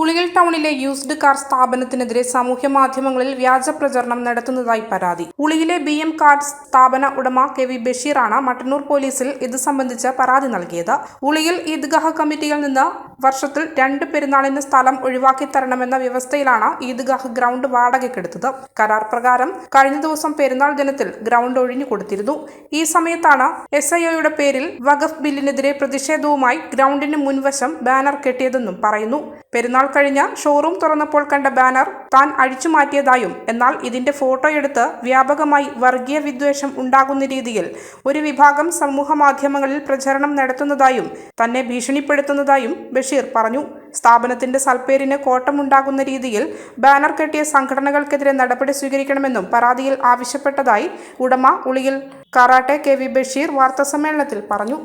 ഉളിയിൽ ടൗണിലെ used car സ്ഥാപനത്തിനെതിരെ സാമൂഹ്യ മാധ്യമങ്ങളിൽ വ്യാജ പ്രചരണം നടത്തുന്നതായി പരാതി. ഉളിയിലെ ബി എം കാർഡ് സ്ഥാപന ഉടമ കെ വി ബഷീറാണ് മട്ടന്നൂർ പോലീസിൽ ഇത് സംബന്ധിച്ച് പരാതി നൽകിയത്. ഉളിയിൽ ഈദ്ഗാഹ് കമ്മിറ്റിയിൽ നിന്ന് വർഷത്തിൽ രണ്ട് പെരുന്നാളിന് സ്ഥലം ഒഴിവാക്കി തരണമെന്ന വ്യവസ്ഥയിലാണ് ഈദ്ഗാഹ് ഗ്രൗണ്ട് വാടകയ്ക്കെടുത്തത്. കരാർ പ്രകാരം കഴിഞ്ഞ ദിവസം പെരുന്നാൾ ദിനത്തിൽ ഗ്രൗണ്ട് ഒഴിഞ്ഞു കൊടുത്തിരുന്നു. ഈ സമയത്താണ് എസ് ഐ ഒയുടെ പേരിൽ വഖഫ് ബില്ലിനെതിരെ പ്രതിഷേധവുമായി ഗ്രൗണ്ടിന് മുൻവശം ബാനർ കെട്ടിയതെന്നും പറയുന്നു. പെരുന്നാൾ കഴിഞ്ഞ് ഷോറൂം തുറന്നപ്പോൾ കണ്ട ബാനർ താൻ അഴിച്ചു മാറ്റിയതായും എന്നാൽ ഇതിന്റെ ഫോട്ടോ എടുത്ത് വ്യാപകമായി വർഗീയ വിദ്വേഷം ഉണ്ടാകുന്ന രീതിയിൽ ഒരു വിഭാഗം സമൂഹ മാധ്യമങ്ങളിൽ പ്രചരണം നടത്തുന്നതായും തന്നെ ഭീഷണിപ്പെടുത്തുന്നതായും ബഷീർ പറഞ്ഞു. സ്ഥാപനത്തിന്റെ സൽപ്പേരിന് കോട്ടമുണ്ടാകുന്ന രീതിയിൽ ബാനർ കെട്ടിയ സംഘടനകൾക്കെതിരെ നടപടി സ്വീകരിക്കണമെന്നും പരാതിയിൽ ആവശ്യപ്പെട്ടതായി ഉടമ Uliyil karate K V Basheer വാർത്താസമ്മേളനത്തിൽ പറഞ്ഞു.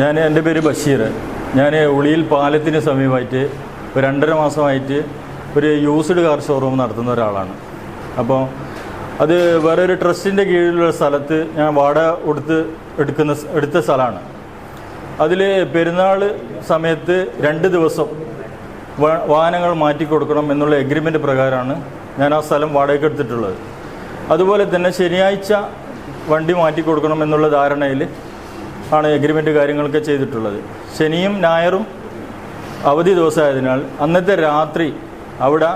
ഞാൻ എന്റെ പേര് ബഷീർ. ഞാൻ ഉളിയിൽ പാലത്തിന് സമീപമായിട്ട് ഒരു രണ്ടര മാസമായിട്ട് ഒരു യൂസ്ഡ് കാർ ഷോറൂം നടത്തുന്ന ഒരാളാണ്. അപ്പോൾ അത് വേറെ ഒരു ട്രസ്റ്റിന്റെ കീഴിലുള്ള സ്ഥലത്ത് ഞാൻ വാടക കൊടുത്ത് എടുക്കുന്ന എടുത്ത സ്ഥലമാണ്. അതിൽ പെരുന്നാൾ സമയത്ത് രണ്ട് ദിവസം വാഹനങ്ങൾ മാറ്റി കൊടുക്കണം എന്നുള്ള എഗ്രിമെന്റ് പ്രകാരമാണ് ഞാൻ ആ സ്ഥലം വാടകയ്ക്ക് എടുത്തിട്ടുള്ളത്. അതുപോലെ തന്നെ ശനിയാഴ്ച വണ്ടി മാറ്റി കൊടുക്കണം എന്നുള്ള ധാരണയിൽ ആണ് എഗ്രിമെന്റ് കാര്യങ്ങളൊക്കെ ചെയ്തിട്ടുള്ളത്. ശനിയും ഞായറും അവധി ദിവസമായതിനാൽ അന്നത്തെ രാത്രി അവിടെ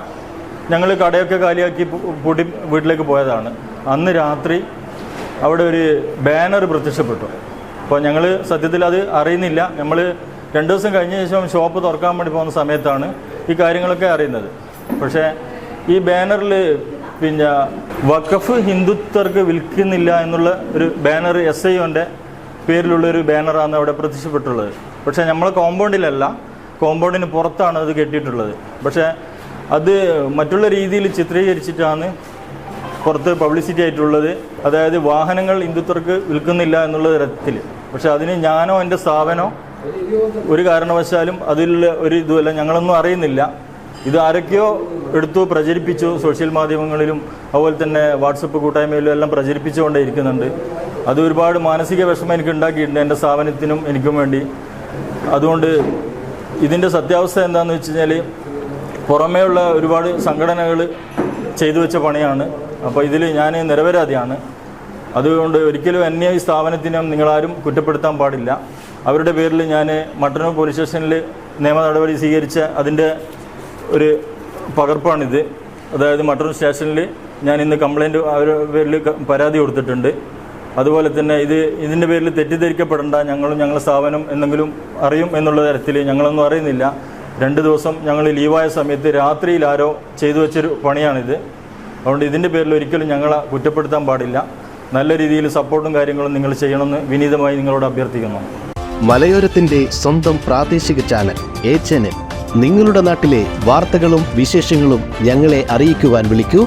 ഞങ്ങൾ കടയൊക്കെ കാലിയാക്കി പൂട്ടി വീട്ടിലേക്ക് പോയതാണ്. അന്ന് രാത്രി അവിടെ ഒരു ബാനർ പ്രത്യക്ഷപ്പെട്ടു. അപ്പോൾ ഞങ്ങൾ സത്യത്തിൽ അത് അറിയുന്നില്ല. നമ്മൾ രണ്ട് ദിവസം കഴിഞ്ഞ ശേഷം ഷോപ്പ് തുറക്കാൻ വേണ്ടി പോകുന്ന സമയത്താണ് ഈ കാര്യങ്ങളൊക്കെ അറിയുന്നത്. പക്ഷേ ഈ ബാനറിൽ പിന്നെ വഖഫ് ഹിന്ദുത്വർക്ക് വിൽക്കുന്നില്ല എന്നുള്ള ഒരു ബാനർ എസ് ഐ ഒന്റെ പേരിലുള്ള ഒരു ബാനറാണ് അവിടെ പ്രത്യക്ഷപ്പെട്ടുള്ളത്. പക്ഷേ നമ്മൾ കോമ്പൗണ്ടിലല്ല കോമ്പൗണ്ടിന് പുറത്താണ് അത് കെട്ടിയിട്ടുള്ളത്. പക്ഷേ അത് മറ്റുള്ള രീതിയിൽ ചിത്രീകരിച്ചിട്ടാണ് പുറത്ത് പബ്ലിസിറ്റി ആയിട്ടുള്ളത്. അതായത് വാഹനങ്ങൾ ഹിന്ദുത്വർക്ക് വിൽക്കുന്നില്ല എന്നുള്ള തരത്തിൽ. പക്ഷെ അതിന് ഞാനോ എന്റെ സ്ഥാപനോ ഒരു കാരണവശാലും അതിൽ ഒരു ഇതുമല്ല ഞങ്ങളൊന്നും അറിയുന്നില്ല. ഇത് ആരൊക്കെയോ എടുത്തു പ്രചരിപ്പിച്ചു സോഷ്യൽ മാധ്യമങ്ങളിലും അതുപോലെ തന്നെ വാട്സപ്പ് കൂട്ടായ്മയിലും എല്ലാം പ്രചരിപ്പിച്ചുകൊണ്ടേ ഇരിക്കുന്നുണ്ട്. അത് ഒരുപാട് മാനസിക വിഷമം എനിക്ക് ഉണ്ടാക്കിയിട്ടുണ്ട് എന്റെ സ്ഥാപനത്തിനും എനിക്കും വേണ്ടി. അതുകൊണ്ട് ഇതിന്റെ സത്യാവസ്ഥ എന്താണെന്ന് വെച്ച് കഴിഞ്ഞാൽ പുറമേയുള്ള ഒരുപാട് സംഘടനകൾ ചെയ്തു വെച്ച പണിയാണ്. അപ്പോൾ ഇതിൽ ഞാൻ നിരപരാധിയാണ്. അതുകൊണ്ട് ഒരിക്കലും എന്നെ ഈ സ്ഥാപനത്തിനും നിങ്ങളാരും കുറ്റപ്പെടുത്താൻ പാടില്ല. അവരുടെ പേരിൽ ഞാൻ മട്ടന്നൂർ പോലീസ് സ്റ്റേഷനിൽ നിയമ നടപടി സ്വീകരിച്ച അതിന്റെ ഒരു പകർപ്പാണിത്. അതായത് മട്ടന്നൂർ സ്റ്റേഷനിൽ ഞാൻ ഇന്ന് കംപ്ലൈന്റ് അവരുടെ പേരിൽ പരാതി കൊടുത്തിട്ടുണ്ട്. അതുപോലെ തന്നെ ഇത് ഇതിന്റെ പേരിൽ തെറ്റിദ്ധരിക്കപ്പെടേണ്ട ഞങ്ങളും ഞങ്ങളുടെ സ്ഥാപനം എന്തെങ്കിലും അറിയും എന്നുള്ള തരത്തിൽ ഞങ്ങളൊന്നും അറിയുന്നില്ല. രണ്ട് ദിവസം ഞങ്ങൾ ലീവായ സമയത്ത് രാത്രിയിൽ ആരോ ചെയ്തു വെച്ചൊരു പണിയാണിത്. അതുകൊണ്ട് ഇതിന്റെ പേരിൽ ഒരിക്കലും ഞങ്ങളെ കുറ്റപ്പെടുത്താൻ പാടില്ല. നല്ല രീതിയിൽ സപ്പോർട്ടും കാര്യങ്ങളും നിങ്ങൾ ചെയ്യണമെന്ന് വിനീതമായി നിങ്ങളോട് അഭ്യർത്ഥിക്കുന്നു. മലയോരത്തിന്റെ സ്വന്തം പ്രാദേശിക ചാനൽ എ ചാനൽ. നിങ്ങളുടെ നാട്ടിലെ വാർത്തകളും വിശേഷങ്ങളും ഞങ്ങളെ അറിയിക്കുവാൻ വിളിക്കൂ.